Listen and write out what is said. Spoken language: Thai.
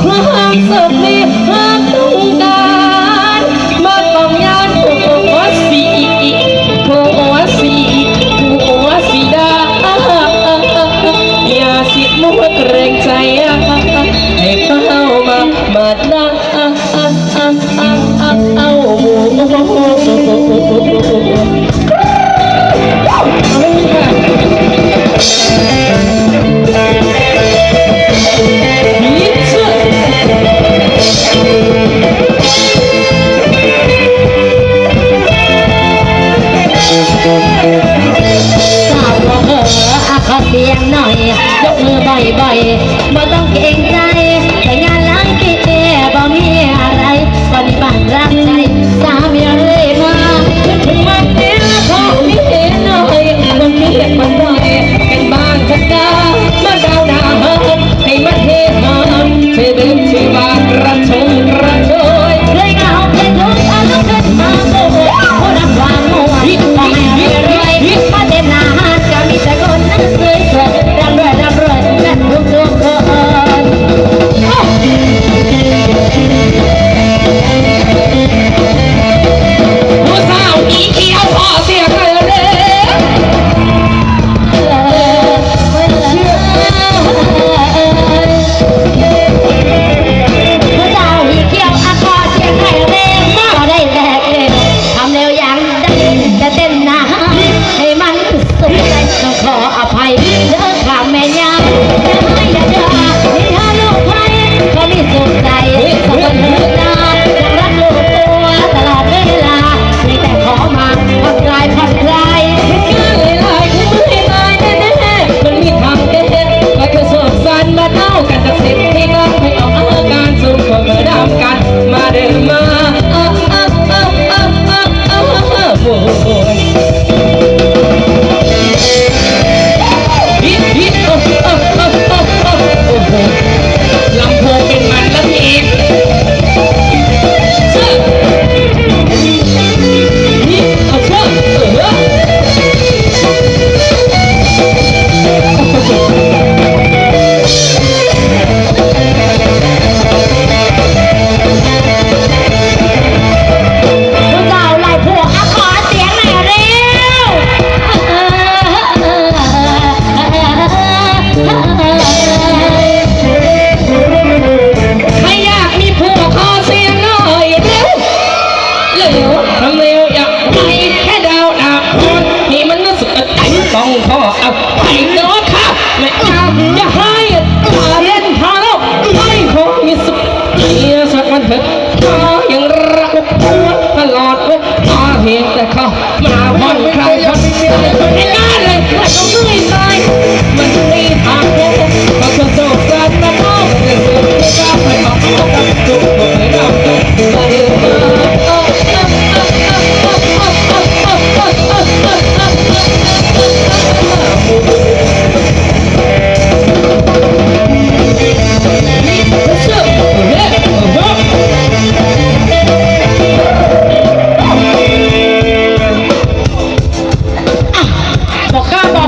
Cross of me. ไอ้น้องค่ะไม่อาจะให้ตาเล่นพาแล้วไม่คงมีสุขเสียสักวันเถอะถ้ายังรักตลอดเวลาเห็นแต่เขา